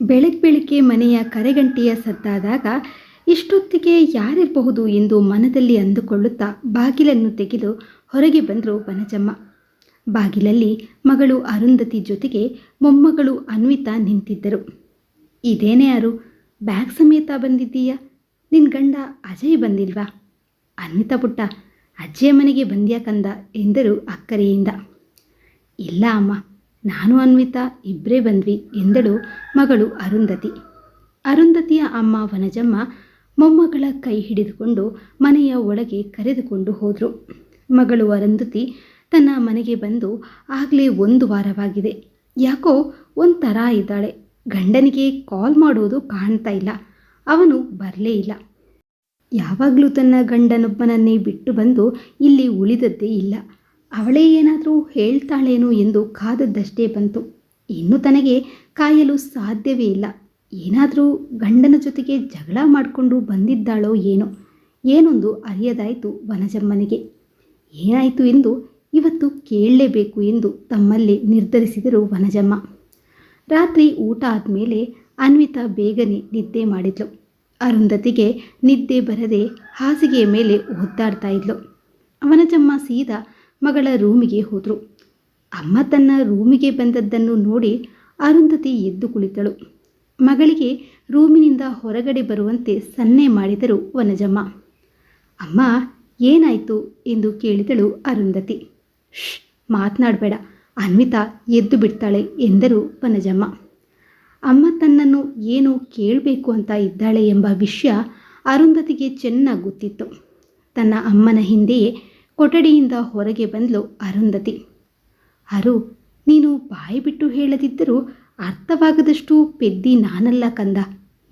ಬೆಳಗ್ಗೆ ಬೆಳಗ್ಗೆ ಮನೆಯ ಕರೆಗಂಟೆಯ ಸದ್ದಾದಾಗ ಇಷ್ಟೊತ್ತಿಗೆ ಯಾರಿರಬಹುದು ಎಂದು ಮನದಲ್ಲಿ ಅಂದುಕೊಳ್ಳುತ್ತಾ ಬಾಗಿಲನ್ನು ತೆಗೆದು ಹೊರಗೆ ಬಂದರು ಬನಜಮ್ಮ. ಬಾಗಿಲಲ್ಲಿ ಮಗಳು ಅರುಂಧತಿ ಜೊತೆಗೆ ಮೊಮ್ಮಗಳು ಅನ್ವಿತಾ ನಿಂತಿದ್ದರು. ಇದೇನೇ ಯಾರು ಬ್ಯಾಗ್ ಸಮೇತ ಬಂದಿದ್ದೀಯ? ನಿನ್ನ ಗಂಡ ಅಜಯ್ ಬಂದಿಲ್ವಾ? ಅನ್ವಿತಾ ಪುಟ್ಟ, ಅಜ್ಜಿಯ ಮನೆಗೆ ಬಂದ್ಯಾಕಂದ ಎಂದರು ಅಕ್ಕರೆಯಿಂದ. ಇಲ್ಲ ಅಮ್ಮ ನಾನು ಅನ್ವಿತಾ ಇಬ್ಬರೇ ಬಂದ್ವಿ, ಎಂದಳು ಮಗಳು ಅರುಂಧತಿ. ಅರುಂಧತಿಯ ಅಮ್ಮ ವನಜಮ್ಮ ಮೊಮ್ಮಗಳ ಕೈ ಹಿಡಿದುಕೊಂಡು ಮನೆಯ ಒಳಗೆ ಕರೆದುಕೊಂಡು ಹೋದರು. ಮಗಳು ಅರುಂಧತಿ ತನ್ನ ಮನೆಗೆ ಬಂದು ಆಗಲೇ ಒಂದು ವಾರವಾಗಿದೆ. ಯಾಕೋ ಒಂಥರ ಇದ್ದಾಳೆ. ಗಂಡನಿಗೆ ಕಾಲ್ ಮಾಡುವುದು ಕಾಣ್ತಾ ಇಲ್ಲ. ಅವನು ಬರಲೇ ಇಲ್ಲ. ಯಾವಾಗಲೂ ತನ್ನ ಗಂಡನೊಬ್ಬನನ್ನೇ ಬಿಟ್ಟು ಬಂದು ಇಲ್ಲಿ ಉಳಿದದ್ದೇ ಇಲ್ಲ. ಅವಳೇ ಏನಾದರೂ ಹೇಳ್ತಾಳೇನೋ ಎಂದು ಕಾದದ್ದಷ್ಟೇ ಬಂತು. ಇನ್ನು ತನಗೆ ಕಾಯಲು ಸಾಧ್ಯವೇ ಇಲ್ಲ. ಏನಾದರೂ ಗಂಡನ ಜೊತೆಗೆ ಜಗಳ ಮಾಡಿಕೊಂಡು ಬಂದಿದ್ದಾಳೋ ಏನೋ. ಏನೊಂದು ಅರಿಯದಾಯಿತು ವನಜಮ್ಮನಿಗೆ. ಏನಾಯಿತು ಎಂದು ಇವತ್ತು ಕೇಳಲೇಬೇಕು ಎಂದು ತಮ್ಮಲ್ಲಿ ನಿರ್ಧರಿಸಿದರು ವನಜಮ್ಮ. ರಾತ್ರಿ ಊಟ ಆದಮೇಲೆ ಅನ್ವಿತಾ ಬೇಗನೆ ನಿದ್ದೆ ಮಾಡಿದ್ಲು. ಅರುಂಧತಿಗೆ ನಿದ್ದೆ ಬರದೆ ಹಾಸಿಗೆಯ ಮೇಲೆ ಒದ್ದಾಡ್ತಾ ಇದ್ಲು. ವನಜಮ್ಮ ಸೀದಾ ಮಗಳ ರೂಮಿಗೆ ಹೋದರು. ಅಮ್ಮ ತನ್ನ ರೂಮಿಗೆ ಬಂದದ್ದನ್ನು ನೋಡಿ ಅರುಂಧತಿ ಎದ್ದು ಕುಳಿತಳು. ಮಗಳಿಗೆ ರೂಮಿನಿಂದ ಹೊರಗಡೆ ಬರುವಂತೆ ಸನ್ನೆ ಮಾಡಿದರು ವನಜಮ್ಮ. ಅಮ್ಮ, ಏನಾಯಿತು? ಎಂದು ಕೇಳಿದಳು ಅರುಂಧತಿ. ಶ್ ಮಾತನಾಡಬೇಡ. ಅನ್ವಿತಾ ಎದ್ದು ಬಿಡ್ತಾಳೆ, ಎಂದರು ವನಜಮ್ಮ. ಅಮ್ಮ ತನ್ನನ್ನು ಏನು ಕೇಳಬೇಕು ಅಂತ ಇದ್ದಾಳೆ ಎಂಬ ವಿಷಯ ಅರುಂಧತಿಗೆ ಚೆನ್ನಾಗಿ ಗೊತ್ತಿತ್ತು. ತನ್ನ ಅಮ್ಮನ ಹಿಂದೆಯೇ ಕೊಠಡಿಯಿಂದ ಹೊರಗೆ ಬಂದಳು ಅರುಂಧತಿ. ಅರು, ನೀನು ಬಾಯಿ ಬಿಟ್ಟು ಹೇಳದಿದ್ದರೂ ಅರ್ಥವಾಗದಷ್ಟು ಪೆದ್ದಿ ನಾನಲ್ಲ ಕಂದ.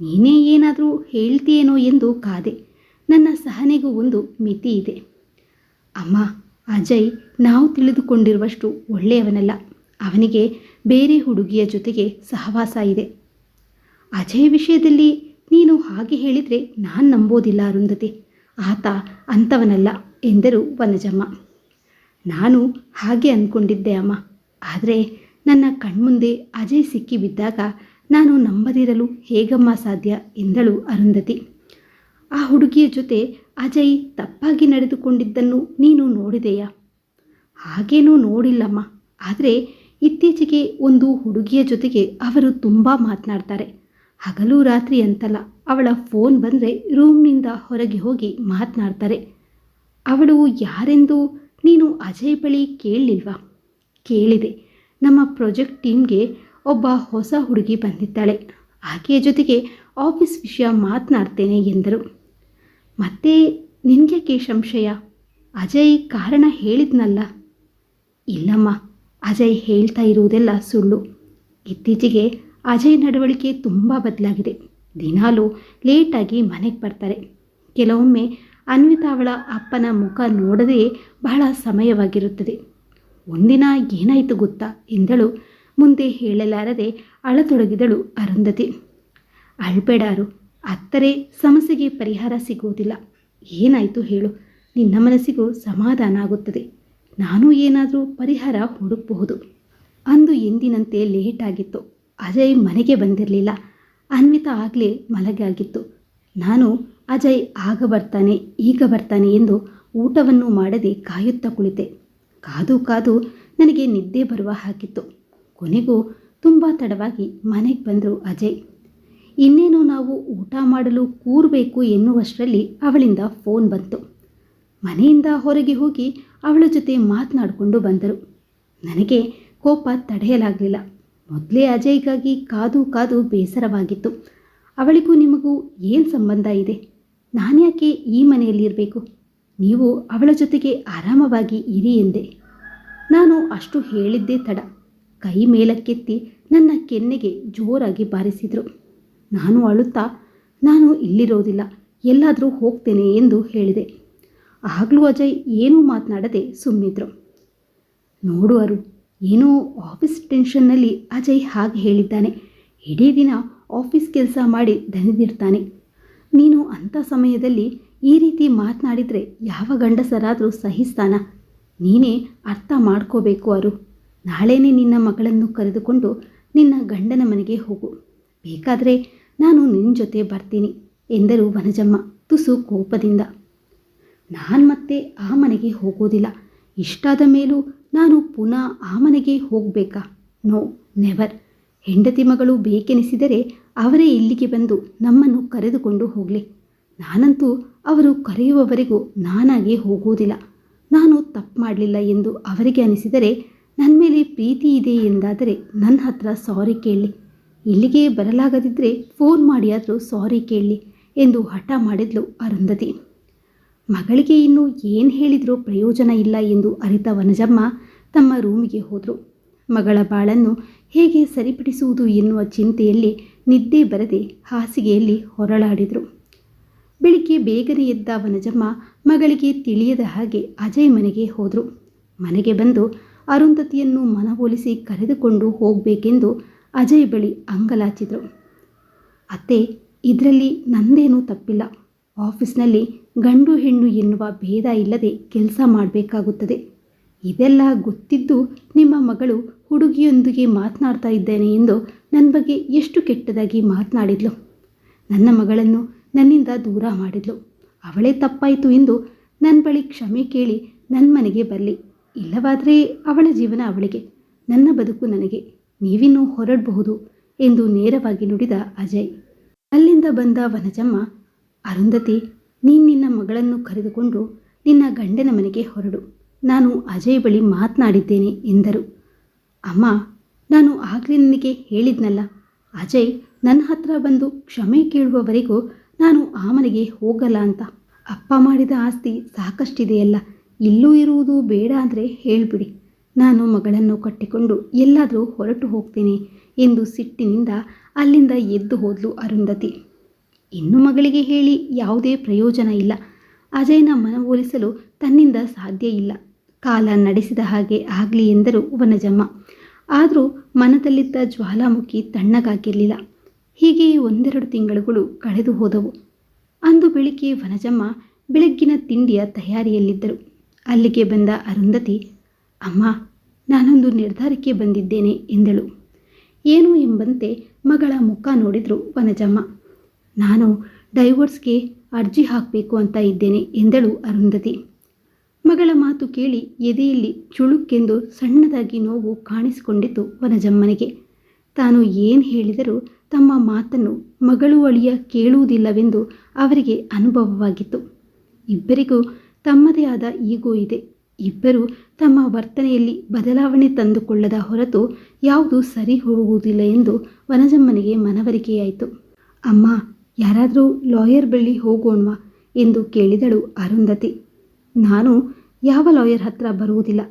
ನೀನೇ ಏನಾದರೂ ಹೇಳ್ತೀಯೇನೋ ಎಂದು ಕಾದೆ. ನನ್ನ ಸಹನೆಗೂ ಒಂದು ಮಿತಿ ಇದೆ. ಅಮ್ಮ, ಅಜಯ್ ನಾವು ತಿಳಿದುಕೊಂಡಿರುವಷ್ಟು ಒಳ್ಳೆಯವನಲ್ಲ. ಅವನಿಗೆ ಬೇರೆ ಹುಡುಗಿಯ ಜೊತೆಗೆ ಸಹವಾಸ ಇದೆ. ಅಜಯ್ ವಿಷಯದಲ್ಲಿ ನೀನು ಹಾಗೆ ಹೇಳಿದರೆ ನಾನು ನಂಬೋದಿಲ್ಲ ಅರುಂಧತಿ. ಆತ ಅಂಥವನಲ್ಲ ಎಂದರು ವನಜಮ್ಮ. ನಾನು ಹಾಗೆ ಅಂದ್ಕೊಂಡಿದ್ದೆ ಅಮ್ಮ. ಆದರೆ ನನ್ನ ಕಣ್ಮುಂದೆ ಅಜಯ್ ಸಿಕ್ಕಿಬಿದ್ದಾಗ ನಾನು ನಂಬದಿರಲು ಹೇಗಮ್ಮ ಸಾಧ್ಯ ಎಂದಳು ಅರುಂಧತಿ. ಆ ಹುಡುಗಿಯ ಜೊತೆ ಅಜಯ್ ತಪ್ಪಾಗಿ ನಡೆದುಕೊಂಡಿದ್ದನ್ನು ನೀನು ನೋಡಿದೆಯಾ? ಹಾಗೇನೂ ನೋಡಿಲ್ಲಮ್ಮ. ಆದರೆ ಇತ್ತೀಚೆಗೆ ಒಂದು ಹುಡುಗಿಯ ಜೊತೆಗೆ ಅವರು ತುಂಬ ಮಾತನಾಡ್ತಾರೆ. ಹಗಲು ರಾತ್ರಿ ಅಂತಲ್ಲ ಅವಳ ಫೋನ್ ಬಂದರೆ ರೂಮ್ನಿಂದ ಹೊರಗೆ ಹೋಗಿ ಮಾತನಾಡ್ತಾರೆ. ಅವಳು, ಯಾರೆಂದು? ನೀನು ಅಜಯ್ ಬಳಿ ಕೇಳಲಿಲ್ವಾ ಕೇಳಿದೆ. ನಮ್ಮ ಪ್ರಾಜೆಕ್ಟ್ ಟೀಮ್ಗೆ ಒಬ್ಬ ಹೊಸ ಹುಡುಗಿ ಬಂದಿದ್ದಾಳೆ. ಆಕೆಯ ಜೊತೆಗೆ ಆಫೀಸ್ ವಿಷಯ ಮಾತನಾಡ್ತೇನೆ ಎಂದರು. ಮತ್ತೆ ನಿನಗೆ ಸಂಶಯ? ಅಜಯ್ ಕಾರಣ ಹೇಳಿದ್ನಲ್ಲ? ಇಲ್ಲಮ್ಮ, ಅಜಯ್ ಹೇಳ್ತಾ ಇರುವುದೆಲ್ಲ ಸುಳ್ಳು. ಇತ್ತೀಚೆಗೆ ಅಜಯ್ ನಡವಳಿಕೆ ತುಂಬ ಬದಲಾಗಿದೆ. ದಿನಾಲೂ ಲೇಟಾಗಿ ಮನೆಗೆ ಬರ್ತಾರೆ. ಕೆಲವೊಮ್ಮೆ ಅನ್ವಿತಾ ಅವಳ ಅಪ್ಪನ ಮುಖ ನೋಡದೇ ಬಹಳ ಸಮಯವಾಗಿರುತ್ತದೆ. ಒಂದಿನ ಏನಾಯಿತು ಗೊತ್ತಾ ಎಂದಳು. ಮುಂದೆ ಹೇಳಲಾರದೆ ಅಳತೊಡಗಿದಳು ಅರುಂಧತಿ. ಅಳ್ಬೇಡಾರು ಅತ್ತರೆ ಸಮಸ್ಯೆಗೆ ಪರಿಹಾರ ಸಿಗುವುದಿಲ್ಲ. ಏನಾಯಿತು ಹೇಳು, ನಿನ್ನ ಮನಸ್ಸಿಗೂ ಸಮಾಧಾನ ಆಗುತ್ತದೆ. ನಾನು ಏನಾದರೂ ಪರಿಹಾರ ಹುಡುಕಬಹುದು. ಅಂದು ಎಂದಿನಂತೆ ಲೇಟಾಗಿತ್ತು. ಅಜಯ್ ಮನೆಗೆ ಬಂದಿರಲಿಲ್ಲ. ಅನ್ವಿತಾ ಆಗಲೇ ಮಲಗಾಗಿತ್ತು ನಾನು ಅಜಯ್ ಆಗ ಬರ್ತಾನೆ, ಈಗ ಬರ್ತಾನೆ ಎಂದು ಊಟವನ್ನು ಮಾಡದೆ ಕಾಯುತ್ತಾ ಕುಳಿತೆ. ಕಾದು ಕಾದು ನನಗೆ ನಿದ್ದೆ ಬರುವ ಹಾಕಿತ್ತು ಕೊನೆಗೂ ತುಂಬ ತಡವಾಗಿ ಮನೆಗೆ ಬಂದರು ಅಜಯ್. ಇನ್ನೇನು ನಾವು ಊಟ ಮಾಡಲು ಕೂರಬೇಕು ಎನ್ನುವಷ್ಟರಲ್ಲಿ ಅವಳಿಂದ ಫೋನ್ ಬಂತು. ಮನೆಯಿಂದ ಹೊರಗೆ ಹೋಗಿ ಅವಳ ಜೊತೆ ಮಾತನಾಡಿಕೊಂಡು ಬಂದರು. ನನಗೆ ಕೋಪ ತಡೆಯಲಾಗಲಿಲ್ಲ. ಮೊದಲೇ ಅಜಯ್ಗಾಗಿ ಕಾದು ಕಾದು ಬೇಸರವಾಗಿತ್ತು. ಅವಳಿಗೂ ನಿಮಗೂ ಏನು ಸಂಬಂಧ ಇದೆ? ನಾನ್ಯಾಕೆ ಈ ಮನೆಯಲ್ಲಿರಬೇಕು? ನೀವು ಅವಳ ಜೊತೆಗೆ ಆರಾಮವಾಗಿ ಇರಿ ಎಂದೆ. ನಾನು ಅಷ್ಟು ಹೇಳಿದ್ದೇ ತಡ. ಕೈ ಮೇಲಕ್ಕೆತ್ತಿ ನನ್ನ ಕೆನ್ನೆಗೆ ಜೋರಾಗಿ ಬಾರಿಸಿದರು. ನಾನು ಅಳುತ್ತಾ, ನಾನು ಇಲ್ಲಿರೋದಿಲ್ಲ, ಎಲ್ಲಾದರೂ ಹೋಗ್ತೇನೆ ಎಂದು ಹೇಳಿದೆ. ಆಗಲೂ ಅಜಯ್ ಏನೂ ಮಾತನಾಡದೆ ಸುಮ್ಮಿದ್ರು. ನೋಡು ಅರು ಏನೋ ಆಫೀಸ್ ಟೆನ್ಷನ್ನಲ್ಲಿ ಅಜಯ್ ಹಾಗೆ ಹೇಳಿದ್ದಾನೆ. ಇಡೀ ದಿನ ಆಫೀಸ್ ಕೆಲಸ ಮಾಡಿ ದಣಿದಿರ್ತಾನೆ ನೀನು ಅಂಥ ಸಮಯದಲ್ಲಿ ಈ ರೀತಿ ಮಾತನಾಡಿದರೆ ಯಾವ ಗಂಡಸರಾದರೂ ಸಹಿಸ್ತಾನ ನೀನೇ ಅರ್ಥ ಮಾಡ್ಕೋಬೇಕು ಅವರು ನಾಳೆನೇ ನಿನ್ನ ಮಗಳನ್ನು ಕರೆದುಕೊಂಡು ನಿನ್ನ ಗಂಡನ ಮನೆಗೆ ಹೋಗು. ಬೇಕಾದರೆ ನಾನು ನಿನ್ನ ಜೊತೆ ಬರ್ತೀನಿ ಎಂದರು ವನಜಮ್ಮ ತುಸು ಕೋಪದಿಂದ. ನಾನು ಮತ್ತೆ ಆ ಮನೆಗೆ ಹೋಗೋದಿಲ್ಲ. ಇಷ್ಟಾದ ಮೇಲೂ ನಾನು ಪುನಃ ಆ ಮನೆಗೆ ಹೋಗಬೇಕಾ? No, never. ಹೆಂಡತಿ ಮಗಳು ಬೇಕೆನಿಸಿದರೆ ಅವರೇ ಇಲ್ಲಿಗೆ ಬಂದು ನಮ್ಮನ್ನು ಕರೆದುಕೊಂಡು ಹೋಗಲಿ. ನಾನಂತೂ ಅವರು ಕರೆಯುವವರೆಗೂ ನಾನಾಗೆ ಹೋಗುವುದಿಲ್ಲ. ನಾನು ತಪ್ಪು ಮಾಡಲಿಲ್ಲ ಎಂದು ಅವರಿಗೆ ಅನಿಸಿದರೆ ನನ್ನ ಮೇಲೆ ಪ್ರೀತಿ ಇದೆ ಎಂದಾದರೆ ನನ್ನ ಹತ್ರ ಸಾರಿ ಕೇಳಲಿ. ಇಲ್ಲಿಗೆ ಬರಲಾಗದಿದ್ದರೆ ಫೋನ್ ಮಾಡಿಯಾದರೂ ಸಾರಿ ಕೇಳಿ ಎಂದು ಹಠ ಮಾಡಿದ್ಲು ಅರುಂಧತಿ. ಮಗಳಿಗೆ ಇನ್ನು ಏನು ಹೇಳಿದರೂ ಪ್ರಯೋಜನ ಇಲ್ಲ ಎಂದು ಅರಿತ ವನಜಮ್ಮ ತಮ್ಮ ರೂಮಿಗೆ ಹೋದರು. ಮಗಳ ಬಾಳನ್ನು ಹೇಗೆ ಸರಿಪಡಿಸುವುದು ಎನ್ನುವ ಚಿಂತೆಯಲ್ಲಿ ನಿದ್ದೆ ಬರದೆ ಹಾಸಿಗೆಯಲ್ಲಿ ಹೊರಳಾಡಿದರು. ಬೆಳಿಗ್ಗೆ ಬೇಗನೆ ಎದ್ದ ವನಜಮ್ಮ ಮಗಳಿಗೆ ತಿಳಿಯದ ಹಾಗೆ ಅಜಯ್ ಮನೆಗೆ ಹೋದರು. ಮನೆಗೆ ಬಂದು ಅರುಂಧತಿಯನ್ನು ಮನವೊಲಿಸಿ ಕರೆದುಕೊಂಡು ಹೋಗಬೇಕೆಂದು ಅಜಯ್ ಬಳಿ ಅಂಗಲಾಚಿದರು. ಅತ್ತೆ, ಇದರಲ್ಲಿ ನಂದೇನೂ ತಪ್ಪಿಲ್ಲ. ಆಫೀಸ್ನಲ್ಲಿ ಗಂಡು ಹೆಣ್ಣು ಎನ್ನುವ ಭೇದ ಇಲ್ಲದೆ ಕೆಲಸ ಮಾಡಬೇಕಾಗುತ್ತದೆ. ಇದೆಲ್ಲ ಗೊತ್ತಿದ್ದು ನಿಮ್ಮ ಮಗಳು ಹುಡುಗಿಯೊಂದಿಗೆ ಮಾತನಾಡ್ತಾ ಇದ್ದೇನೆ ಎಂದು ನನ್ನ ಬಗ್ಗೆ ಎಷ್ಟು ಕೆಟ್ಟದಾಗಿ ಮಾತನಾಡಿದ್ಲು. ನನ್ನ ಮಗಳನ್ನು ನನ್ನಿಂದ ದೂರ ಮಾಡಿದ್ಲು. ಅವಳೇ ತಪ್ಪಾಯಿತು ಎಂದು ನನ್ನ ಬಳಿ ಕ್ಷಮೆ ಕೇಳಿ ನನ್ನ ಮನೆಗೆ ಬರಲಿ. ಇಲ್ಲವಾದರೆ ಅವಳ ಜೀವನ ಅವಳಿಗೆ, ನನ್ನ ಬದುಕು ನನಗೆ. ನೀವಿನ್ನೂ ಹೊರಡಬಹುದು ಎಂದು ನೇರವಾಗಿ ನುಡಿದ ಅಜಯ್. ಅಲ್ಲಿಂದ ಬಂದ ವನಜಮ್ಮ ಅರುಂಧತಿ, ನೀನು ನಿನ್ನ ಮಗಳನ್ನು ಕರೆದುಕೊಂಡು ನಿನ್ನ ಗಂಡನ ಮನೆಗೆ ಹೊರಡು. ನಾನು ಅಜಯ್ ಬಳಿ ಮಾತನಾಡಿದ್ದೇನೆ ಎಂದರು. ಅಮ್ಮ, ನಾನು ಆಗಲೇ ನಿನಗೆ ಹೇಳಿದ್ನಲ್ಲ, ಅಜಯ್ ನನ್ನ ಹತ್ರ ಬಂದು ಕ್ಷಮೆ ಕೇಳುವವರೆಗೂ ನಾನು ಆ ಮನೆಗೆ ಹೋಗಲ್ಲ ಅಂತ. ಅಪ್ಪ ಮಾಡಿದ ಆಸ್ತಿ ಸಾಕಷ್ಟಿದೆಯಲ್ಲ, ಇಲ್ಲೂ ಇರುವುದು ಬೇಡ ಅಂದರೆ ಹೇಳಿಬಿಡಿ. ನಾನು ಮಗಳನ್ನು ಕಟ್ಟಿಕೊಂಡು ಎಲ್ಲಾದರೂ ಹೊರಟು ಹೋಗ್ತೇನೆ ಎಂದು ಸಿಟ್ಟಿನಿಂದ ಅಲ್ಲಿಂದ ಎದ್ದು ಹೋದ್ಲು ಅರುಂಧತಿ. ಇನ್ನು ಮಗಳಿಗೆ ಹೇಳಿ ಯಾವುದೇ ಪ್ರಯೋಜನ ಇಲ್ಲ. ಅಜಯ್ನ ಮನವೊಲಿಸಲು ತನ್ನಿಂದ ಸಾಧ್ಯ ಇಲ್ಲ. ಕಾಲ ನಡೆಸಿದ ಹಾಗೆ ಆಗಲಿ ಎಂದರು ವನಜಮ್ಮ. ಆದರೂ ಮನದಲ್ಲಿದ್ದ ಜ್ವಾಲಾಮುಖಿ ತಣ್ಣಗಾಗಿರಲಿಲ್ಲ. ಹೀಗೆ ಒಂದೆರಡು ತಿಂಗಳುಗಳು ಕಳೆದು ಹೋದವು. ಅಂದು ಬೆಳಿಗ್ಗೆ ವನಜಮ್ಮ ಬೆಳಗ್ಗಿನ ತಿಂಡಿಯ ತಯಾರಿಯಲ್ಲಿದ್ದರು. ಅಲ್ಲಿಗೆ ಬಂದ ಅರುಂಧತಿ, ಅಮ್ಮ, ನಾನೊಂದು ನಿರ್ಧಾರಕ್ಕೆ ಬಂದಿದ್ದೇನೆ ಎಂದಳು. ಏನು? ಎಂಬಂತೆ ಮಗಳ ಮುಖ ನೋಡಿದರು ವನಜಮ್ಮ. ನಾನು ಡೈವೋರ್ಸ್ಗೆ ಅರ್ಜಿ ಹಾಕಬೇಕು ಅಂತ ಇದ್ದೇನೆ ಎಂದಳು ಅರುಂಧತಿ. ಮಗಳ ಮಾತು ಕೇಳಿ ಎದೆಯಲ್ಲಿ ಚುಳುಕ್ಕೆಂದು ಸಣ್ಣದಾಗಿ ನೋವು ಕಾಣಿಸಿಕೊಂಡಿತು ವನಜಮ್ಮನಿಗೆ. ತಾನು ಏನು ಹೇಳಿದರೂ ತಮ್ಮ ಮಾತನ್ನು ಮಗಳು ಅಳಿಯ ಕೇಳುವುದಿಲ್ಲವೆಂದು ಅವರಿಗೆ ಅನುಭವವಾಗಿತ್ತು. ಇಬ್ಬರಿಗೂ ತಮ್ಮದೇ ಆದ ಈಗೋ ಇದೆ. ಇಬ್ಬರು ತಮ್ಮ ವರ್ತನೆಯಲ್ಲಿ ಬದಲಾವಣೆ ತಂದುಕೊಳ್ಳದ ಹೊರತು ಯಾವುದು ಸರಿ ಹೋಗುವುದಿಲ್ಲ ಎಂದು ವನಜಮ್ಮನಿಗೆ ಮನವರಿಕೆಯಾಯಿತು. ಅಮ್ಮ ಯಾರಾದರೂ ಲಾಯರ್ ಬಳಿ ಹೋಗೋಣವಾ ಎಂದು ಕೇಳಿದಳು ಅರುಂಧತಿ. ನಾನು ಯಾವ ಲಾಯರ್ ಹತ್ರ ಬರುವುದಿಲ್ಲ,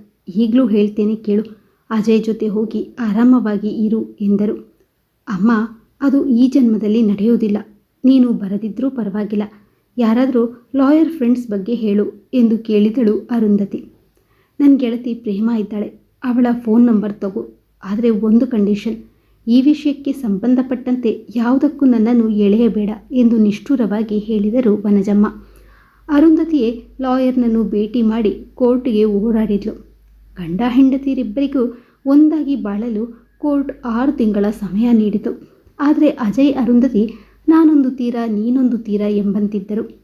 ಈಗಲೂ ಹೇಳ್ತೇನೆ ಕೇಳು, ಅಜಯ್ ಜೊತೆ ಹೋಗಿ ಆರಾಮವಾಗಿ ಇರು ಎಂದರು. ಅಮ್ಮ, ಅದು ಈ ಜನ್ಮದಲ್ಲಿ ನಡೆಯೋದಿಲ್ಲ, ನೀನು ಬರದಿದ್ರೂ ಪರವಾಗಿಲ್ಲ, ಯಾರಾದರೂ ಲಾಯರ್ ಫ್ರೆಂಡ್ಸ್ ಬಗ್ಗೆ ಹೇಳು ಎಂದು ಕೇಳಿದಳು ಅರುಂಧತಿ. ನನ್ನ ಗೆಳತಿ ಪ್ರೇಮ ಇದ್ದಾಳೆ, ಅವಳ ಫೋನ್ ನಂಬರ್ ತಗೋ, ಆದರೆ ಒಂದು ಕಂಡೀಷನ್ ಈ ವಿಷಯಕ್ಕೆ ಸಂಬಂಧಪಟ್ಟಂತೆ ಯಾವುದಕ್ಕೂ ನನ್ನನ್ನು ಎಳೆಯಬೇಡ ಎಂದು ನಿಷ್ಠುರವಾಗಿ ಹೇಳಿದರು ವನಜಮ್ಮ. ಅರುಂಧತಿಯೇ ಲಾಯರ್ನನ್ನು ಭೇಟಿ ಮಾಡಿ ಕೋರ್ಟ್ಗೆ ಓಡಾಡಿದ್ಲು. ಗಂಡ ಹೆಂಡತಿಯರಿಬ್ಬರಿಗೂ ಒಂದಾಗಿ ಬಾಳಲು ಕೋರ್ಟ್ ಆರು ತಿಂಗಳ ಸಮಯ ನೀಡಿತು. ಆದರೆ ಅಜಯ್, ಅರುಂಧತಿ, ನಾನೊಂದು ತೀರ, ನೀನೊಂದು ತೀರ ಎಂಬಂತಿದ್ದರು.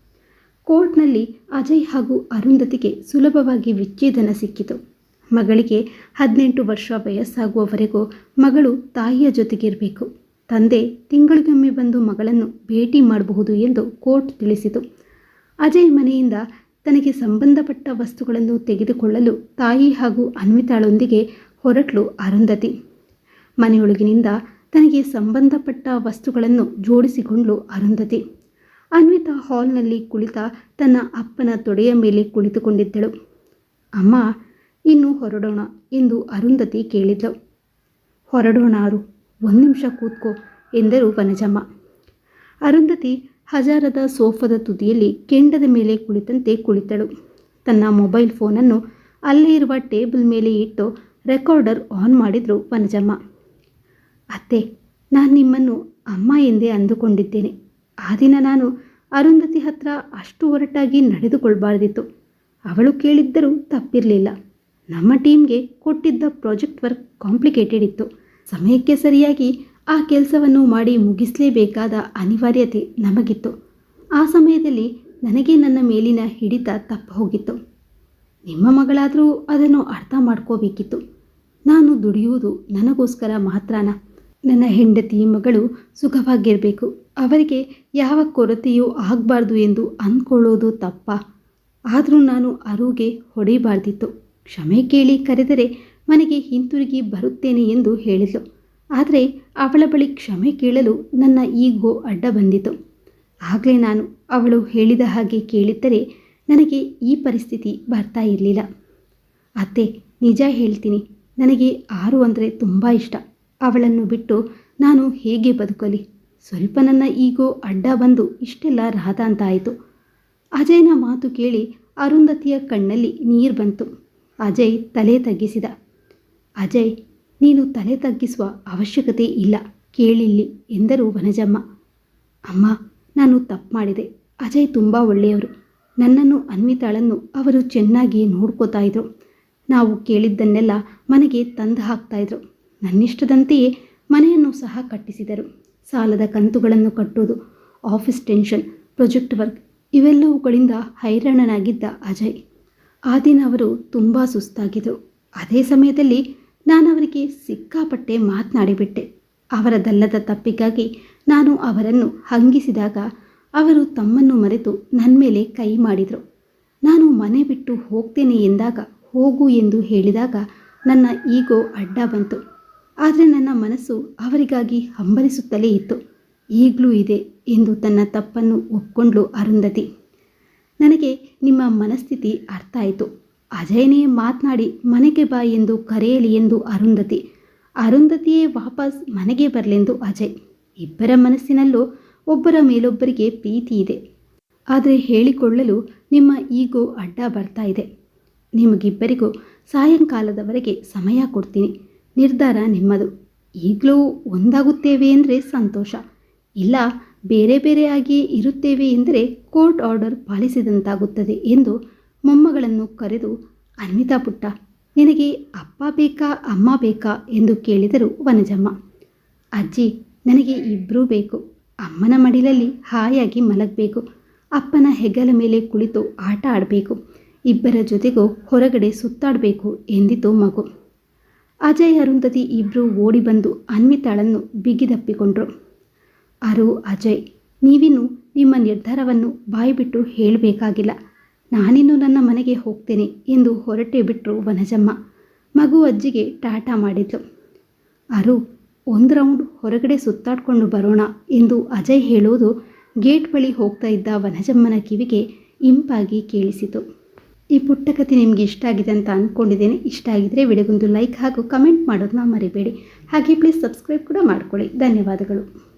ಕೋರ್ಟ್ನಲ್ಲಿ ಅಜಯ್ ಹಾಗೂ ಅರುಂಧತಿಗೆ ಸುಲಭವಾಗಿ ವಿಚ್ಛೇದನ ಸಿಕ್ಕಿತು. ಮಗಳಿಗೆ ಹದಿನೆಂಟು ವರ್ಷ ವಯಸ್ಸಾಗುವವರೆಗೂ ಮಗಳು ತಾಯಿಯ ಜೊತೆಗಿರಬೇಕು. ತಂದೆ ತಿಂಗಳಿಗೊಮ್ಮೆ ಬಂದು ಮಗಳನ್ನು ಭೇಟಿ ಮಾಡಬಹುದು ಎಂದು ಕೋರ್ಟ್ ತಿಳಿಸಿತು. ಅಜಯ್ ಮನೆಯಿಂದ ತನಗೆ ಸಂಬಂಧಪಟ್ಟ ವಸ್ತುಗಳನ್ನು ತೆಗೆದುಕೊಳ್ಳಲು ತಾಯಿ ಹಾಗೂ ಅನ್ವಿತಾಳೊಂದಿಗೆ ಹೊರಟ್ಲು ಅರುಂಧತಿ. ಮನೆಯೊಳಗಿನಿಂದ ತನಗೆ ಸಂಬಂಧಪಟ್ಟ ವಸ್ತುಗಳನ್ನು ಜೋಡಿಸಿಕೊಂಡು ಅರುಂಧತಿ. ಅನ್ವಿತಾ ಹಾಲ್ನಲ್ಲಿ ಕುಳಿತ ತನ್ನ ಅಪ್ಪನ ತೊಡೆಯ ಮೇಲೆ ಕುಳಿತುಕೊಂಡಿದ್ದಳು. ಅಮ್ಮ ಇನ್ನು ಹೊರಡೋಣ ಎಂದು ಅರುಂಧತಿ ಕೇಳಿದ್ಲು. ಹೊರಡೋಣ ಆರು, ಒಂದು ನಿಮಿಷ ಕೂತ್ಕೋ ಎಂದರು ವನಜಮ್ಮ. ಅರುಂಧತಿ ಹಜಾರದ ಸೋಫಾದ ತುದಿಯಲ್ಲಿ ಕೆಂಡದ ಮೇಲೆ ಕುಳಿತಂತೆ ಕುಳಿತಳು. ತನ್ನ ಮೊಬೈಲ್ ಫೋನನ್ನು ಅಲ್ಲೇ ಇರುವ ಟೇಬಲ್ ಮೇಲೆ ಇಟ್ಟು ರೆಕಾರ್ಡರ್ ಆನ್ ಮಾಡಿದ್ರು ವನಜಮ್ಮ. ಅತ್ತೆ, ನಾನು ನಿಮ್ಮನ್ನು ಅಮ್ಮ ಎಂದೇ ಅಂದುಕೊಂಡಿದ್ದೇನೆ. ಆ ದಿನ ನಾನು ಅರುಂಧತಿ ಹತ್ರ ಅಷ್ಟು ಒರಟಾಗಿ ನಡೆದುಕೊಳ್ಬಾರ್ದಿತ್ತು. ಅವಳು ಕೇಳಿದ್ದರೂ ತಪ್ಪಿರಲಿಲ್ಲ. ನಮ್ಮ ಟೀಮ್ಗೆ ಕೊಟ್ಟಿದ್ದ ಪ್ರಾಜೆಕ್ಟ್ ವರ್ಕ್ ಕಾಂಪ್ಲಿಕೇಟೆಡ್ ಇತ್ತು. ಸಮಯಕ್ಕೆ ಸರಿಯಾಗಿ ಆ ಕೆಲಸವನ್ನು ಮಾಡಿ ಮುಗಿಸಲೇಬೇಕಾದ ಅನಿವಾರ್ಯತೆ ನಮಗಿತ್ತು. ಆ ಸಮಯದಲ್ಲಿ ನನಗೆ ನನ್ನ ಮೇಲಿನ ಹಿಡಿತ ತಪ್ಪು ಹೋಗಿತ್ತು. ನಿಮ್ಮ ಮಗಳಾದರೂ ಅದನ್ನು ಅರ್ಥ ಮಾಡ್ಕೋಬೇಕಿತ್ತು. ನಾನು ದುಡಿಯುವುದು ನನಗೋಸ್ಕರ ಮಾತ್ರನ. ನನ್ನ ಹೆಂಡತಿ ಮಗಳು ಸುಖವಾಗಿರಬೇಕು. ಅವರಿಗೆ ಯಾವ ಕೊರತೆಯೂ ಆಗಬಾರ್ದು ಎಂದು ಅಂದ್ಕೊಳ್ಳೋದು ತಪ್ಪ? ಆದರೂ ನಾನು ಅರುಗೆ ಹೊಡೆಯಬಾರ್ದಿತ್ತು ಕ್ಷಮೆ ಕೇಳಿ ಕರೆದರೆ ಮನೆಗೆ ಹಿಂತಿರುಗಿ ಬರುತ್ತೇನೆ ಎಂದು ಹೇಳಿದ್ಲು. ಆದರೆ ಅವಳ ಬಳಿ ಕ್ಷಮೆ ಕೇಳಲು ನನ್ನ ಈಗೋ ಅಡ್ಡ ಬಂದಿತು. ಆಗಲೇ ನಾನು ಅವಳು ಹೇಳಿದ ಹಾಗೆ ಕೇಳಿದ್ದರೆ ನನಗೆ ಈ ಪರಿಸ್ಥಿತಿ ಬರ್ತಾ ಇರಲಿಲ್ಲ. ಅತ್ತೆ, ನಿಜ ಹೇಳ್ತೀನಿ. ನನಗೆ ಆರು ಅಂದರೆ ತುಂಬ ಇಷ್ಟ. ಅವಳನ್ನು ಬಿಟ್ಟು ನಾನು ಹೇಗೆ ಬದುಕಲಿ? ಸ್ವಲ್ಪ ನನ್ನ ಈಗೋ ಅಡ್ಡ ಬಂದು ಇಷ್ಟೆಲ್ಲ ರಾಧ ಅಂತಾಯಿತು. ಅಜಯನ ಮಾತು ಕೇಳಿ ಅರುಂಧತಿಯ ಕಣ್ಣಲ್ಲಿ ನೀರು ಬಂತು. ಅಜಯ್ ತಲೆ ತಗ್ಗಿಸಿದ. ಅಜಯ್, ನೀನು ತಲೆ ತಗ್ಗಿಸುವ ಅವಶ್ಯಕತೆ ಇಲ್ಲ, ಕೇಳಿಲ್ಲಿ, ಎಂದರು ವನಜಮ್ಮ. ಅಮ್ಮ, ನಾನು ತಪ್ಪು ಮಾಡಿದೆ. ಅಜಯ್ ತುಂಬ ಒಳ್ಳೆಯವರು. ನನ್ನನ್ನು, ಅನ್ವಿತಾಳನ್ನು ಅವರು ಚೆನ್ನಾಗಿ ನೋಡ್ಕೋತಾ ಇದ್ರು. ನಾವು ಕೇಳಿದ್ದನ್ನೆಲ್ಲ ಮನೆಗೆ ತಂದು ಹಾಕ್ತಾಯಿದ್ರು ನನ್ನಿಷ್ಟದಂತೆಯೇ ಮನೆಯನ್ನು ಸಹ ಕಟ್ಟಿಸಿದರು. ಸಾಲದ ಕಂತುಗಳನ್ನು ಕಟ್ಟುವುದು ಆಫೀಸ್ ಟೆನ್ಷನ್, ಪ್ರಾಜೆಕ್ಟ್ ವರ್ಕ್ ಇವೆಲ್ಲವುಗಳಿಂದ ಹೈರಾಣನಾಗಿದ್ದ ಅಜಯ್. ಆ ದಿನ ಅವರು ತುಂಬ ಸುಸ್ತಾಗಿದ್ದರು. ಅದೇ ಸಮಯದಲ್ಲಿ ನಾನು ಅವರಿಗೆ ಸಿಕ್ಕಾಪಟ್ಟೆ ಮಾತನಾಡಿಬಿಟ್ಟೆ. ಅವರದಲ್ಲದ ತಪ್ಪಿಗಾಗಿ ನಾನು ಅವರನ್ನು ಹಂಗಿಸಿದಾಗ ಅವರು ತಮ್ಮನ್ನು ಮರೆತು ನನ್ನ ಮೇಲೆ ಕೈ ಮಾಡಿದರು. ನಾನು ಮನೆ ಬಿಟ್ಟು ಹೋಗ್ತೇನೆ ಎಂದಾಗ ಹೋಗು ಎಂದು ಹೇಳಿದಾಗ ನನ್ನ ಈಗೋ ಅಡ್ಡ ಬಂತು. ಆದರೆ ನನ್ನ ಮನಸ್ಸು ಅವರಿಗಾಗಿ ಹಂಬಲಿಸುತ್ತಲೇ ಇತ್ತು. ಈಗಲೂ ಇದೆ ಎಂದು ತನ್ನ ತಪ್ಪನ್ನು ಒಪ್ಕೊಂಡ್ಲು ಅರುಂಧತಿ. ನನಗೆ ನಿಮ್ಮ ಮನಸ್ಥಿತಿ ಅರ್ಥ ಆಯಿತು. ಅಜಯನೇ ಮಾತನಾಡಿ, ಮನೆಗೆ ಬಾ ಎಂದು ಕರೆಯಲಿ ಎಂದು ಅರುಂಧತಿ. ಅರುಂಧತಿಯೇ ವಾಪಸ್ ಮನೆಗೆ ಬರಲೆಂದು ಅಜಯ್. ಇಬ್ಬರ ಮನಸ್ಸಿನಲ್ಲೂ ಒಬ್ಬರ ಮೇಲೊಬ್ಬರಿಗೆ ಪ್ರೀತಿ ಇದೆ. ಆದರೆ ಹೇಳಿಕೊಳ್ಳಲು ನಿಮ್ಮ ಈಗೋ ಅಡ್ಡ ಬರ್ತಾ ಇದೆ. ನಿಮಗಿಬ್ಬರಿಗೂ ಸಾಯಂಕಾಲದವರೆಗೆ ಸಮಯ ಕೊಡ್ತೀನಿ. ನಿರ್ಧಾರ ನಿಮ್ಮದು. ಈಗಲೂ ಒಂದಾಗುತ್ತೇವೆ ಅಂದರೆ ಸಂತೋಷ. ಇಲ್ಲ ಬೇರೆ ಬೇರೆಯಾಗಿಯೇ ಇರುತ್ತೇವೆ ಎಂದರೆ ಕೋರ್ಟ್ ಆರ್ಡರ್ ಪಾಲಿಸಿದಂತಾಗುತ್ತದೆ ಎಂದು ಮೊಮ್ಮಗಳನ್ನು ಕರೆದು, ಅನ್ವಿತಾ ಪುಟ್ಟ, ನಿನಗೆ ಅಪ್ಪ ಬೇಕಾ, ಅಮ್ಮ ಬೇಕಾ? ಎಂದು ಕೇಳಿದರು ವನಜಮ್ಮ. ಅಜ್ಜಿ, ನನಗೆ ಇಬ್ಬರೂ ಬೇಕು. ಅಮ್ಮನ ಮಡಿಲಲ್ಲಿ ಹಾಯಾಗಿ ಮಲಗಬೇಕು. ಅಪ್ಪನ ಹೆಗಲ ಮೇಲೆ ಕುಳಿತು ಆಟ ಆಡಬೇಕು. ಇಬ್ಬರ ಜೊತೆಗೂ ಹೊರಗಡೆ ಸುತ್ತಾಡಬೇಕು, ಎಂದಿತು ಮಗು. ಅಜಯ್ ಅರುಂಧತಿ ಇಬ್ಬರು ಓಡಿ ಬಂದು ಅನ್ವಿತಾಳನ್ನು ಬಿಗಿದಪ್ಪಿಕೊಂಡ್ರು. ಅರು, ಅಜಯ್, ನೀವಿನ್ನು ನಿಮ್ಮ ನಿರ್ಧಾರವನ್ನು ಬಾಯಿಬಿಟ್ಟು ಹೇಳಬೇಕಾಗಿಲ್ಲ. ನಾನಿನ್ನು ನನ್ನ ಮನೆಗೆ ಹೋಗ್ತೇನೆ ಎಂದು ಹೊರಟೇ ಬಿಟ್ಟರು ವನಜಮ್ಮ. ಮಗು ಅಜ್ಜಿಗೆ ಟಾಟಾ ಮಾಡಿದ್ಲು. ಅರು, ಒಂದು ರೌಂಡ್ ಹೊರಗಡೆ ಸುತ್ತಾಡ್ಕೊಂಡು ಬರೋಣ ಎಂದು ಅಜಯ್ ಹೇಳುವುದು ಗೇಟ್ ಬಳಿ ಹೋಗ್ತಾ ಇದ್ದ ವನಜಮ್ಮನ ಕಿವಿಗೆ ಇಂಪಾಗಿ ಕೇಳಿಸಿತು. ಈ ಪುಟ್ಟ ಕಥೆ ನಿಮಗೆ ಇಷ್ಟ ಆಗಿದೆ ಅಂತ ಅಂದ್ಕೊಂಡಿದ್ದೇನೆ ಇಷ್ಟ ಆಗಿದ್ದರೆ ವಿಡಿಯೋಗೊಂದು ಲೈಕ್ ಹಾಗೂ ಕಮೆಂಟ್ ಮಾಡೋದನ್ನ ಮರಿಬೇಡಿ. ಹಾಗೆ ಪ್ಲೀಸ್ ಸಬ್ಸ್ಕ್ರೈಬ್ ಕೂಡ ಮಾಡ್ಕೊಳ್ಳಿ. ಧನ್ಯವಾದಗಳು.